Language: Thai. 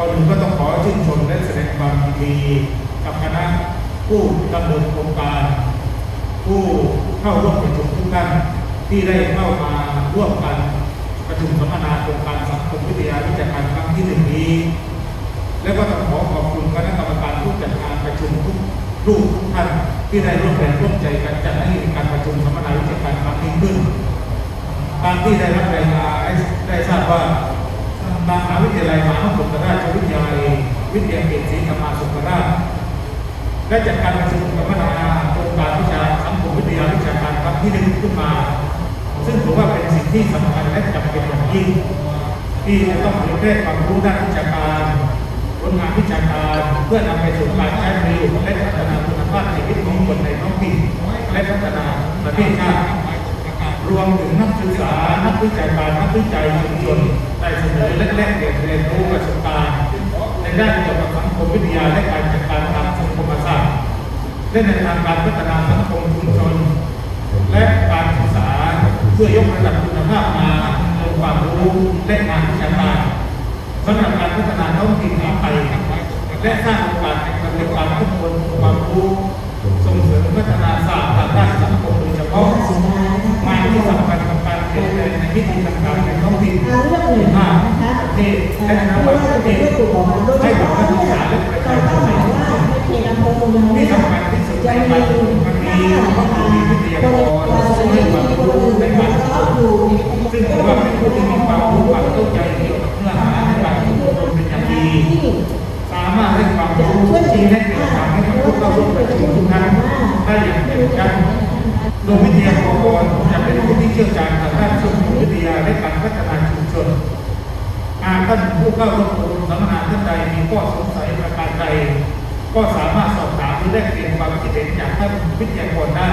ก่อนอื่นก็ต้องขอชื่นชมและแสดงความยินดีกับคณะผู้ดำเนินโครงการ ผู้เข้าร่วมประชุมทุกท่านที่ได้เข้ามาร่วมกันประชุมสัมมนาโครงการสังคมวิทยาวิจัยการครั้งที่หนึ่งนี้ และก็ต้องขอขอบคุณคณะกรรมการผู้จัดงานประชุมทุกรูปทุกท่านที่ได้ร่วมแรงร่วมใจกันจัดให้การประชุมสัมมนาวิจัยการครั้งนี้ขึ้นตามที่ได้รับรายงานด้ได้ทราบว่า มหาวิทยาลัยมหาวิทยาลัยราชวิทยาลัยวิทยาเขตศรีธรรมาสุขราชได้จัดการประชุมสัมมนาโครงการวิชาสังคมวิทยาวิชาการครั้งที่หนึ่งขึ้นมา ซึ่งถือว่าเป็นสิ่งที่สำคัญและจำเป็นอย่างยิ่งที่จะต้องเผยแพร่ความรู้ด้านวิชาการผลงานวิชาการเพื่อนำไปสู่การใช้ประโยชน์และพัฒนาคุณภาพชีวิตของคนในท้องถิ่นและพัฒนาประเทศชาติรวมถึงนักศึกษา วิชาการนักวิจัยชุมชนได้เสนอและแลกเปลี่ยนเรียนรู้ประสบการณ์ในด้านเกี่ยวกับสังคมวิทยาและการจัดการทางสังคมศาสตร์และในทางการพัฒนาสังคมชุมชน และการศึกษาเพื่อยกระดับคุณภาพงานองความรู้และงานวิชาการสำหรับการพัฒนาท้องถิ่นต่อไปและสร้างโอกาสในการเรียนการทุกคนความรู้ส่งเสริมพัฒนา เลยนแปลงในพิธีต่างๆในท้องถิ่นเอาเรื่องหนึ่งนะคะประเทศเอ่และอนาไม่ว่าปจะเป็นเรื่องกลุ่มของมันด้วยให้กับนักศึกษาและประตาชามชเป้านหมายว่าในเขตอำเภอเมืองเราที่เนี่ยสำคัญที่สุดจะในมีการมันมีห้าข้อนะคะมูลวิทยาคนกรคนให้ละความรู้ในการละอยู่ซึ่งถือว่าเป็นผู้ที่มีความรู้ความเข้าใจเกี่ยวกับเนื้อหาในการอบรมเป็นอย่างดีสามารถให้ความรู้ที่แนะแนวทางให้กับผู้เข้าร่วมประชุมทุกท่านได้อย่างแจ่มแจ้งโดยวิทยากรจะเป็นผู้ที่เชี่ยวชาญทางด้านสังคมวิทยาและการพัฒนาชุมชน หากท่าน ผู้เข้าร่วมอบรมสัมมนาท่านใดมีข้อสงสัยประการใดก็สามารถสอบถามหรือแลกเปลี่ยนความคิดเห็นจากท่านวิทยากรได้